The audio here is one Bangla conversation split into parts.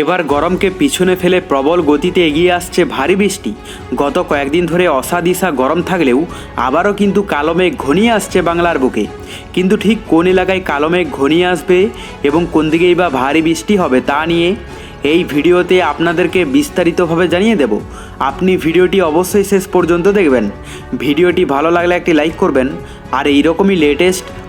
এবার গরমকে পিছনে ফেলে প্রবল গতিতে এগিয়ে আসছে ভারী বৃষ্টি। গত কয়েকদিন ধরে অসাদিসা গরম থাকলেও আবারও কিন্তু কালো মেঘ ঘনিয়ে আসছে বাংলার বুকে। কিন্তু ঠিক কোন এলাকায় কালো মেঘ ঘনিয়ে আসবে এবং কোন দিকেই বা ভারী বৃষ্টি হবে তা নিয়ে এই ভিডিওতে আপনাদেরকে বিস্তারিতভাবে জানিয়ে দেব। আপনি ভিডিওটি অবশ্যই শেষ পর্যন্ত দেখবেন। ভিডিওটি ভালো লাগলে একটি লাইক করবেন। আর এইরকমই লেটেস্ট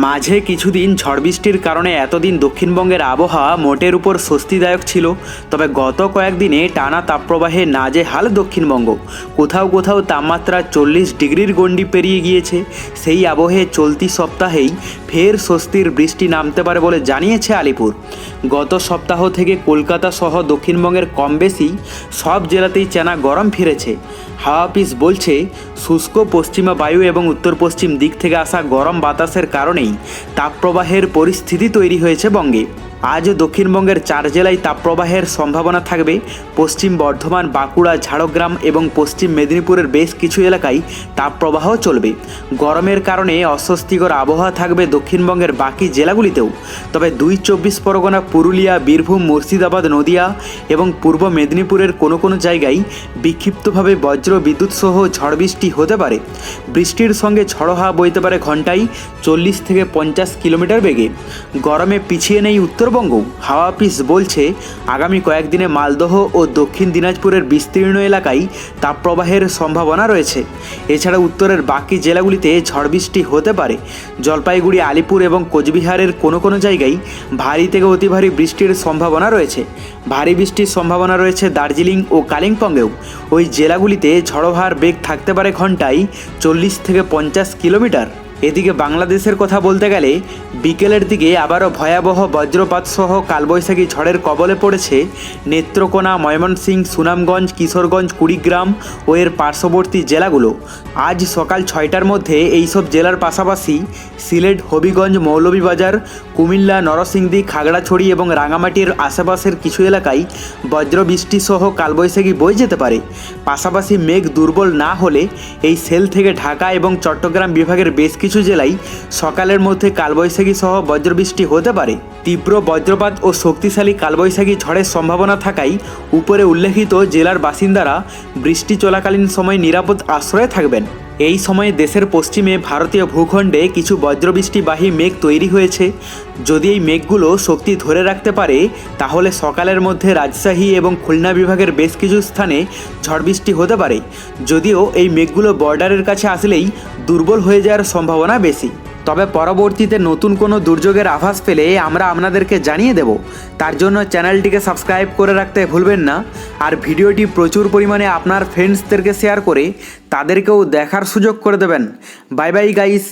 মাঝে কিছুদিন ঝড় বৃষ্টির কারণে এতদিন দক্ষিণবঙ্গের আবহাওয়া মোটের উপর স্বস্তিদায়ক ছিল, তবে গত কয়েকদিনে টানা তাপপ্রবাহে নাজেহাল দক্ষিণবঙ্গ। কোথাও কোথাও তাপমাত্রা চল্লিশ ডিগ্রির গণ্ডি পেরিয়ে গিয়েছে, সেই আবহে চলতি সপ্তাহেই ফের স্বস্তির বৃষ্টি নামতে পারে বলে জানিয়েছে আলিপুর। গত সপ্তাহ থেকে কলকাতা সহ দক্ষিণবঙ্গের কম বেশি সব জেলাতেই চেনা গরম ফিরেছে। হাওয়া অফিস বলছে, শুষ্ক পশ্চিমা বায়ু এবং উত্তর পশ্চিম দিক থেকে আসা গরম বাতাসের কারণেই তাপপ্রবাহের পরিস্থিতি তৈরি হয়েছে বঙ্গে। আজ দক্ষিণবঙ্গের চার জেলায় তাপপ্রবাহের সম্ভাবনা থাকবে। পশ্চিম বর্ধমান, বাঁকুড়া, ঝাড়গ্রাম এবং পশ্চিম মেদিনীপুরের বেশ কিছু এলাকায় তাপপ্রবাহ চলবে। গরমের কারণে অস্বস্তিকর আবহাওয়া থাকবে দক্ষিণবঙ্গের বাকি জেলাগুলিতেও। তবে দুই চব্বিশ পরগনা, পুরুলিয়া, বীরভূম, মুর্শিদাবাদ, নদিয়া এবং পূর্ব মেদিনীপুরের কোনো কোনো জায়গায় বিক্ষিপ্তভাবে বজ্র বিদ্যুৎ সহ ঝড় বৃষ্টি হতে পারে। বৃষ্টির সঙ্গে ঝড়ো হাওয়া বইতে পারে ঘন্টায় চল্লিশ থেকে পঞ্চাশ কিলোমিটার বেগে। গরমে পিছিয়ে নেই উত্তরবঙ্গ হাওয়া অফিস বলছে, আগামী কয়েকদিনে মালদহ ও দক্ষিণ দিনাজপুরের বিস্তীর্ণ এলাকায় তাপপ্রবাহের সম্ভাবনা রয়েছে। এছাড়া উত্তরের বাকি জেলাগুলিতে ঝড় বৃষ্টি হতে পারে। জলপাইগুড়ি, আলিপুর এবং কোচবিহারের কোনো কোনো জায়গায় ভারী থেকে অতি ভারী বৃষ্টির সম্ভাবনা রয়েছে। ভারী বৃষ্টির সম্ভাবনা রয়েছে দার্জিলিং ও কালিম্পংয়েও। ওই জেলাগুলিতে ঝড়োহার বেগ থাকতে পারে ঘন্টায় চল্লিশ থেকে পঞ্চাশ কিলোমিটার। এদিকে বাংলাদেশের কথা বলতে গেলে, বিকেলের দিকে আবারও ভয়াবহ বজ্রপাত সহ কালবৈশাখী ঝড়ের কবলে পড়েছে নেত্রকোনা ময়মনসিংহ সুনামগঞ্জ, কিশোরগঞ্জ, কুড়িগ্রাম ও এর পার্শ্ববর্তী জেলাগুলো। আজ সকাল ছয়টার মধ্যে এইসব জেলার পাশাপাশি সিলেট, হবিগঞ্জ, মৌলভীবাজার, কুমিল্লা, নরসিংদী, খাগড়াছড়ি এবং রাঙামাটির আশেপাশের কিছু এলাকায় বজ্রবৃষ্টি সহ কালবৈশাখী বয়ে যেতে পারে। পাশাপাশি মেঘ দুর্বল না হলে এই সেল থেকে ঢাকা এবং চট্টগ্রাম বিভাগের বেশ কিছু জেলায় সকালের মধ্যে কালবৈশাখী সহ বজ্রবৃষ্টি হতে পারে। তীব্র বজ্রপাত ও শক্তিশালী কালবৈশাখী ঝড়ের সম্ভাবনা থাকায় উপরে উল্লেখিত জেলার বাসিন্দারা বৃষ্টি চলাকালীন সময় নিরাপদ আশ্রয়ে থাকবেন। এই সময়ে দেশের পশ্চিমে ভারতীয় ভূখণ্ডে কিছু বজ্রবৃষ্টিবাহী মেঘ তৈরি হয়েছে। যদি এই মেঘগুলো শক্তি ধরে রাখতে পারে, তাহলে সকালের মধ্যে রাজশাহী এবং খুলনা বিভাগের বেশ কিছু স্থানে ঝড় বৃষ্টি হতে পারে। যদিও এই মেঘগুলো বর্ডারের কাছে আসলেই দুর্বল হয়ে যাওয়ার সম্ভাবনা বেশি। তবে পরবর্তীতে নতুন কোনো দুর্যোগের আভাস পেলে আমরা আপনাদেরকে জানিয়ে দেব। তার জন্য চ্যানেলটিকে সাবস্ক্রাইব করে রাখতে ভুলবেন না। আর ভিডিওটি প্রচুর পরিমাণে আপনার ফ্রেন্ডসদেরকে শেয়ার করে তাদেরকেও দেখার সুযোগ করে দেবেন। Bye bye guys